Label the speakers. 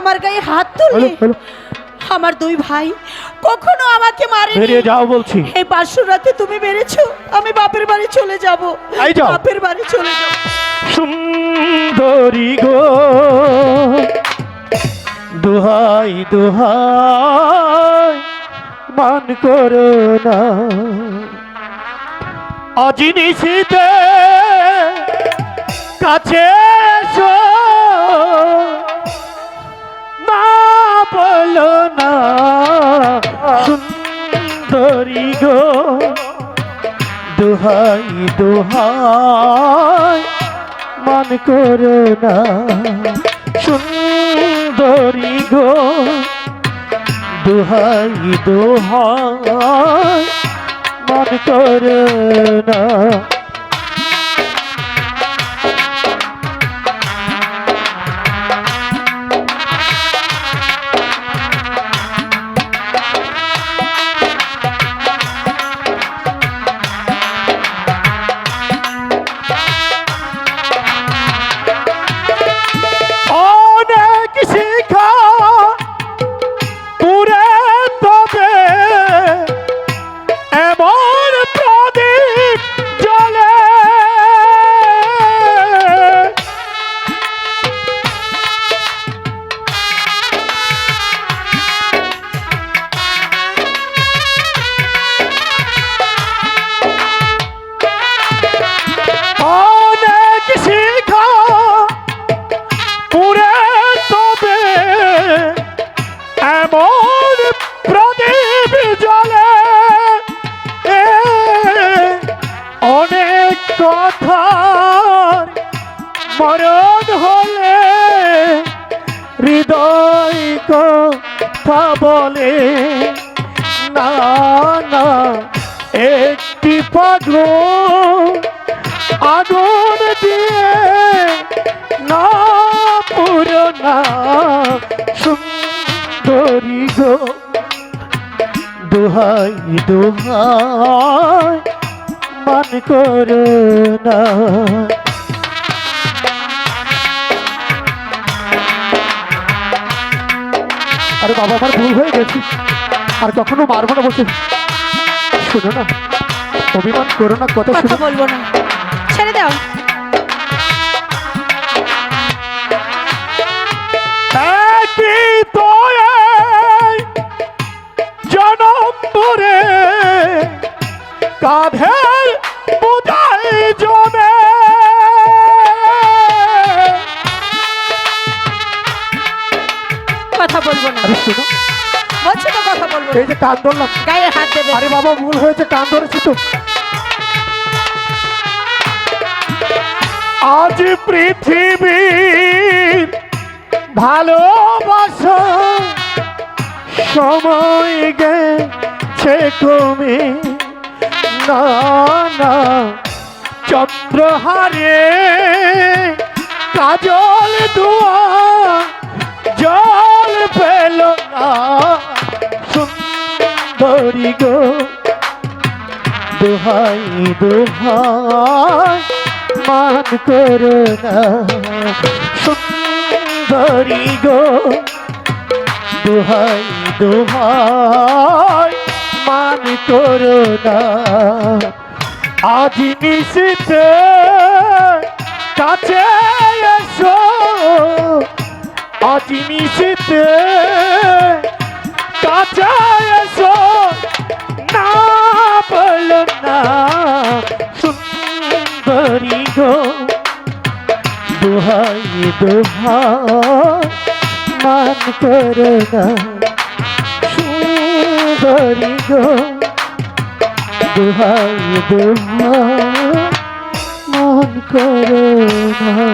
Speaker 1: আমার গায়ে হাত তুললে আমার দুই ভাই কখনো আমাকে মারেনি।
Speaker 2: বেরিয়ে যাও বলছি।
Speaker 1: এই পাঁচশো রাতে তুমি বেড়েছো আমি বাপের বাড়ি চলে যাব।
Speaker 2: এই যাও।
Speaker 1: বাপের বাড়ি চলে যাব।
Speaker 2: সুন্দরী গো। দুহাই দুহাই মান করো না। অজিনিসিতে কাছে সুন্দরী গো। দুহাই দুহাই মন করো না। সুন্দরী গো। দুহাই দুহাই মন করো না। কথার মরণ হলে হৃদয় কথা বলে, না না, একটি পাগল আগুন দিয়ে না পুরনা সুন্দরী গো, দুহাই দুহাই। মান করো না। আরে বাবা আমার ভুল হয়ে গেছি। আর কখনো মারবো না বসে শুনো না অভিমান করো না কথা
Speaker 1: বলব না। ছেড়ে দাও।
Speaker 2: এই যে কান ধরলাম।
Speaker 1: গায়ে হাত দেবে।
Speaker 2: আরে বাবা ভুল হয়েছে কান ধরেছি তো। আজ পৃথিবীর ভালোবাসা সময় গেছে কমে না না চন্দ্রহারে কাজল দুয়া সুন্দরী গো। দুহাই দুহাই, মান করো না। সুন্দরী গো। দুহাই দুহাই, মান করো না। আজ নিশিতে কাছে এসো। আজ নিশিতে গো দুহাই দুহাই মান করো না। গো। দুহাই দুহাই মান করো না।